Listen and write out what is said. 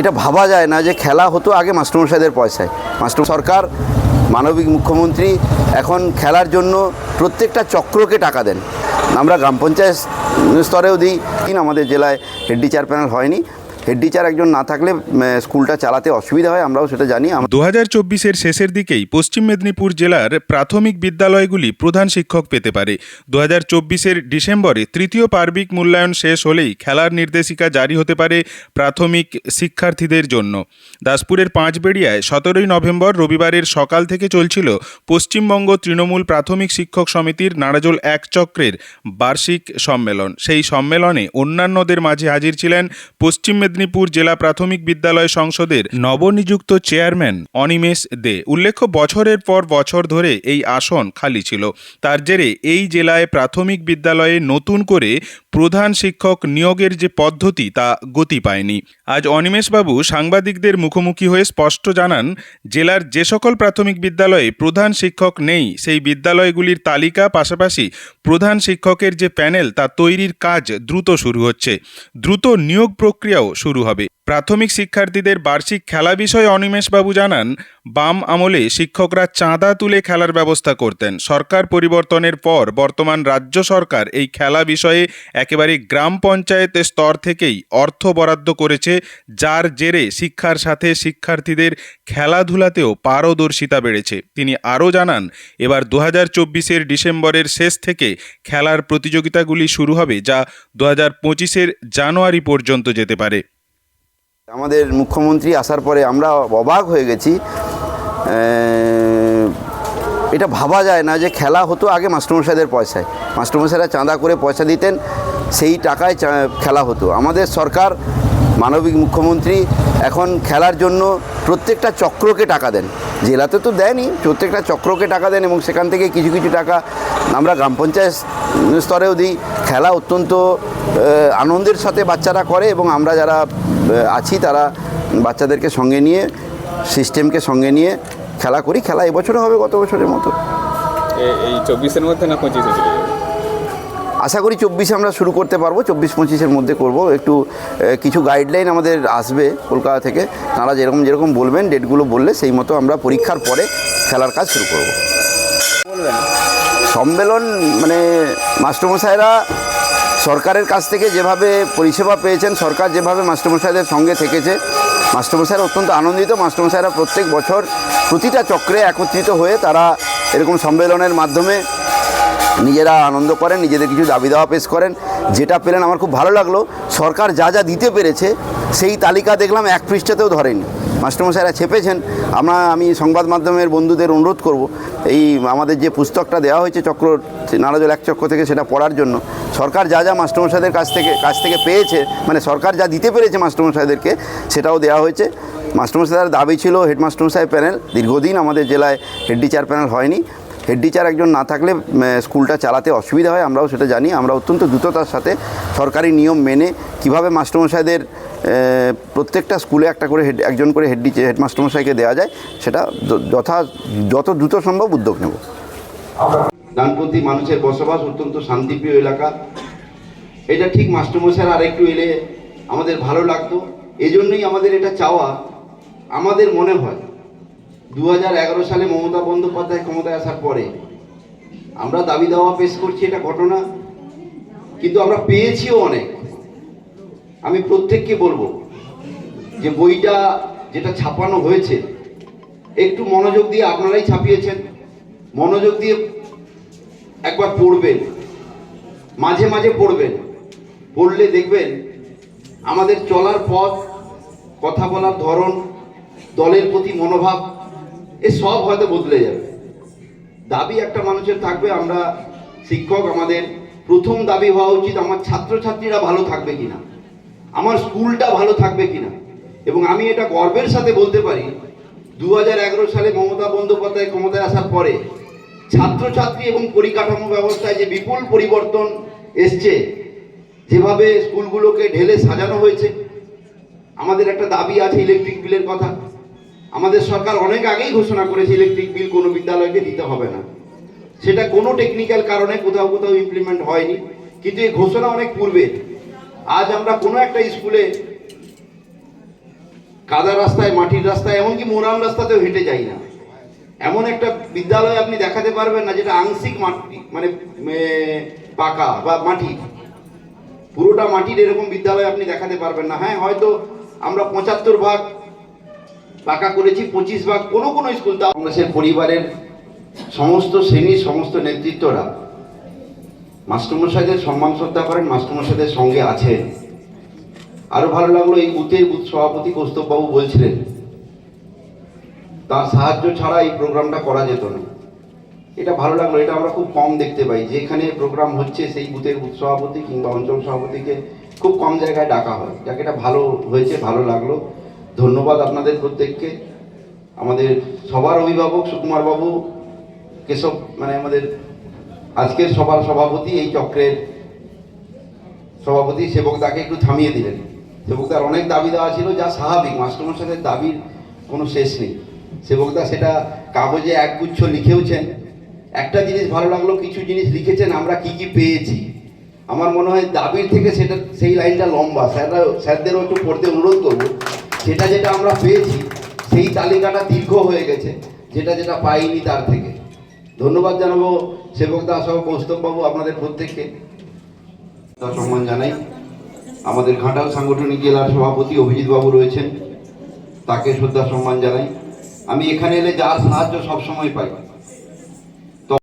এটা ভাবা যায় না যে খেলা হতো আগে মাস্টারমশাইদের পয়সায়। মাস্টার সরকার, মানবিক মুখ্যমন্ত্রী এখন খেলার জন্য প্রত্যেকটা চক্রকে টাকা দেন। আমরা গ্রাম পঞ্চায়েত স্তরেও দিই, আমাদের জেলায় হেড টিচার প্যানেল হয়নি। হেড টিচার একজন না থাকলে স্কুলটা চালাতে অসুবিধা হয়, আমরাও সেটা জানি। দু হাজার চব্বিশের শেষের দিকেই পশ্চিম মেদিনীপুর জেলার প্রাথমিক বিদ্যালয়গুলি প্রধান শিক্ষক পেতে পারে। দু হাজার চব্বিশের ডিসেম্বরে তৃতীয় পার্বিক মূল্যায়ন শেষ হলেই খেলার নির্দেশিকা জারি হতে পারে প্রাথমিক শিক্ষার্থীদের জন্য। দাসপুরের পাঁচবেড়িয়ায় সতেরোই নভেম্বর রবিবারের সকাল থেকে চলছিল পশ্চিমবঙ্গ তৃণমূল প্রাথমিক শিক্ষক সমিতির নাড়াজোল এক চক্রের বার্ষিক সম্মেলন। সেই সম্মেলনে অন্যান্যদের মাঝে হাজির ছিলেন পশ্চিম মেদিনীপুর জেলা প্রাথমিক বিদ্যালয় সংসদের নবনিযুক্ত চেয়ারম্যান অনিমেষ দে। উল্লেখ্য, বছরের পর বছর ধরে এই আসন খালি ছিল। তার জেরে এই জেলায় প্রাথমিক বিদ্যালয়ে নতুন করে প্রধান শিক্ষক নিয়োগের যে পদ্ধতি, তা গতি পায়নি। আজ অনিমেষবাবু সাংবাদিকদের মুখোমুখি হয়ে স্পষ্ট জানান, জেলার যে সকল প্রাথমিক বিদ্যালয়ে প্রধান শিক্ষক নেই, সেই বিদ্যালয়গুলির তালিকা পাশাপাশি প্রধান শিক্ষকের যে প্যানেল, তা তৈরির কাজ দ্রুত শুরু হচ্ছে। দ্রুত নিয়োগ প্রক্রিয়াও শুরু হবে। প্রাথমিক শিক্ষার্থীদের বার্ষিক খেলা বিষয়ে অনিমেষবাবু জানান, বাম আমলে শিক্ষকরা চাঁদা তুলে খেলার ব্যবস্থা করতেন। সরকার পরিবর্তনের পর বর্তমান রাজ্য সরকার এই খেলা বিষয়ে একেবারে গ্রাম পঞ্চায়েত স্তর থেকেই অর্থ বরাদ্দ করেছে, যার জেরে শিক্ষার সাথে শিক্ষার্থীদের খেলাধুলাতেও পারদর্শিতা বেড়েছে। তিনি আরও জানান, এবার দু হাজার চব্বিশের ডিসেম্বরের শেষ থেকে খেলার প্রতিযোগিতাগুলি শুরু হবে, যা দু হাজার পঁচিশের জানুয়ারি পর্যন্ত যেতে পারে। আমাদের মুখ্যমন্ত্রী আসার পরে আমরা অবাক হয়ে গেছি। এটা ভাবা যায় না যে খেলা হতো আগে মাস্টারমশাইদের পয়সায়। মাস্টারমশাইরা চাঁদা করে পয়সা দিতেন, সেই টাকায় খেলা হতো। আমাদের সরকার, মানবিক মুখ্যমন্ত্রী এখন খেলার জন্য প্রত্যেকটা চক্রকে টাকা দেন। জেলাতে তো দেয়নি, প্রত্যেকটা চক্রকে টাকা দেন এবং সেখান থেকে কিছু কিছু টাকা আমরা গ্রাম পঞ্চায়েত স্তরেও দিই। খেলা অত্যন্ত আনন্দের সাথে বাচ্চারা করে এবং আমরা যারা আছি তারা বাচ্চাদেরকে সঙ্গে নিয়ে সিস্টেমকে সঙ্গে নিয়ে খেলা করি। খেলা এবছরও হবে গত বছরের মতো। এই চব্বিশের মধ্যে না পঁচিশে চলে যাবে আশা করি চব্বিশে আমরা শুরু করতে পারব চব্বিশ পঁচিশের মধ্যে করব। একটু কিছু গাইডলাইন আমাদের আসবে কলকাতা থেকে। তারা যেরকম যেরকম বলবেন ডেটগুলো বললে সেই মতো আমরা পরীক্ষার পরে খেলার কাজ শুরু করব। সম্মেলন মানে মাস্টারমশাইরা সরকারের কাছ থেকে যেভাবে পরিষেবা পেয়েছেন, সরকার যেভাবে মাস্টারমশাইদের সঙ্গে থেকেছে, মাস্টারমশাইরা অত্যন্ত আনন্দিত। মাস্টারমশাইরা প্রত্যেক বছর প্রতিটা চক্রে একত্রিত হয়ে তারা এরকম সম্মেলনের মাধ্যমে নিজেরা আনন্দ করেন, নিজেদের কিছু দাবি দাওয়া পেশ করেন। যেটা পেলেন, আমার খুব ভালো লাগল। সরকার যা যা দিতে পেরেছে সেই তালিকা দেখলাম এক পৃষ্ঠাতেও ধরেনি। মাস্টারমশাইরা ছেপেছেন আমরা, আমি সংবাদ মাধ্যমের বন্ধুদের অনুরোধ করব, এই আমাদের যে পুস্তকটা দেওয়া হয়েছে চক্র নারাজল এক চক্র থেকে সেটা পড়ার জন্য, সরকার যা যা মাস্টারমশাইদের কাছ থেকে কাছ থেকে পেয়েছে মানে সরকার যা দিতে পেরেছে মাস্টারমশাইদেরকে, সেটাও দেওয়া হয়েছে। মাস্টারমশাইদের দাবি ছিল হেডমাস্টারমশাই প্যানেল, দীর্ঘদিন আমাদের জেলায় হেড টিচার প্যানেল হয়নি। হেড টিচার একজন না থাকলে স্কুলটা চালাতে অসুবিধা হয়, আমরাও সেটা জানি। আমরা অত্যন্ত দ্রুততার সাথে সরকারি নিয়ম মেনে কীভাবে মাস্টারমশাইদের প্রত্যেকটা স্কুলে একটা করে হেড, একজন করে হেড টিচার, হেডমাস্টারমশাইকে দেওয়া যায়, সেটা যথা, যত দ্রুত সম্ভব উদ্যোগ নেব। ডানপন্থী মানুষের বসবাস অত্যন্ত শান্তিপ্রিয় এলাকা। এটা ঠিক মাস্টারমশাইরা আর একটু এলে আমাদের ভালো লাগতো। এজন্যই আমাদের এটা চাওয়া আমাদের মনে হয়। দু হাজার এগারো সালে মমতা বন্দ্যোপাধ্যায় ক্ষমতায় আসার পরে আমরা দাবি দাওয়া পেশ করছি এটা ঘটনা, কিন্তু আমরা পেয়েছিও অনেক। আমি প্রত্যেককে বলব যে বইটা যেটা ছাপানো হয়েছে, একটু মনোযোগ দিয়ে আপনারাই ছাপিয়েছেন, মনোযোগ দিয়ে একবার পড়বেন, মাঝে মাঝে পড়বেন, পড়লে দেখবেন আমাদের চলার পথ, কথা বলার ধরন, দলের প্রতি মনোভাব এ সব হয়তো বদলে যাবে। দাবি একটা মানুষের থাকবে, আমরা শিক্ষক, আমাদের প্রথম দাবি হওয়া উচিত, আমার ছাত্রছাত্রীরা ভালো থাকবে কিনা, আমার স্কুলটা ভালো থাকবে কিনা। এবং আমি এটা গর্বের সাথে বলতে পারি দু হাজার এগারো সালে মমতা বন্দ্যোপাধ্যায় ক্ষমতায় আসার পরে ছাত্রছাত্রী এবং পরিকাঠামো ব্যবস্থায় যে বিপুল পরিবর্তন এসছে, যেভাবে স্কুলগুলোকে ঢেলে সাজানো হয়েছে, আমাদের একটা দাবি আছে ইলেকট্রিক বিলের কথা। আমাদের সরকার অনেক আগেই ঘোষণা করেছে ইলেকট্রিক বিল কোনো বিদ্যালয়কে দিতে হবে না। সেটা কোনো টেকনিক্যাল কারণে কোথাও কোথাও ইমপ্লিমেন্ট হয়নি, কিন্তু এই ঘোষণা অনেক পূর্বে। আজ আমরা কোনো একটা স্কুলে কাদা রাস্তায়, মাটির রাস্তায়, এমনকি মোরাম রাস্তাতেও হেঁটে যাই না। এমন একটা বিদ্যালয় আপনি দেখাতে পারবেন না, যেটা আংশিক মাটি মানে পাকা বা মাটি পুরোটা মাটির এরকম বিদ্যালয় আপনি দেখাতে পারবেন না। হ্যাঁ হয়তো আমরা পঁচাত্তর ভাগ পাকা করেছি, পঁচিশ ভাগ কোনো কোনো স্কুল তা কংগ্রেসের পরিবারের সমস্ত শ্রেণির সমস্ত নেতৃত্বরা। মাস্টারমশাইদের সম্মান শ্রদ্ধা করেন, মাস্টারমশাইদের সঙ্গে আছেন। আরও ভালো লাগল এই বুথের বুথ সভাপতি কৌস্তববাবু বলছিলেন, তার সাহায্য ছাড়া এই প্রোগ্রামটা করা যেত না। এটা ভালো লাগল, এটা আমরা খুব কম দেখতে পাই। যেখানে প্রোগ্রাম হচ্ছে, সেই বুথের বুথ সভাপতি কিংবা অঞ্চল সভাপতিকে খুব কম জায়গায় ডাকা হয়। যাকে, এটা ভালো হয়েছে, ভালো লাগল। ধন্যবাদ আপনাদের প্রত্যেককে। আমাদের সবার অভিভাবক সুকুমার বাবু কেশব মানে আমাদের আজকের সবার সভাপতি, এই চক্রের সভাপতি সেবকদাকে একটু থামিয়ে দিলেন। সেবকদার অনেক দাবি দেওয়া ছিল, যা স্বাভাবিক মাস্টারমশাইদের দাবির কোনো শেষ নেই। সেবকদা সেটা কাগজে একগুচ্ছ লিখেওছেন। একটা জিনিস ভালো লাগল, কিছু জিনিস লিখেছেন, আমরা কি কি পেয়েছি। আমার মনে হয় দাবির থেকে সেটা, সেই লাইনটা লম্বা। স্যাররা, স্যারদেরও একটু পড়তে অনুরোধ করব। সেটা যেটা আমরা পেয়েছি, সেই তালিকাটা দীর্ঘ হয়ে গেছে, যেটা যেটা পাইনি তার থেকে। ধন্যবাদ জানাব সেবকদা সহ কৌস্তববাবু আপনাদের প্রত্যেককে। সম্মান জানাই। আমাদের ঘাটাল সাংগঠনিক জেলার সভাপতি অভিজিৎ বাবু রয়েছেন। তাকে শ্রদ্ধা সম্মান জানাই। আমি এখানে এলে যার সাহায্য সবসময় পাই।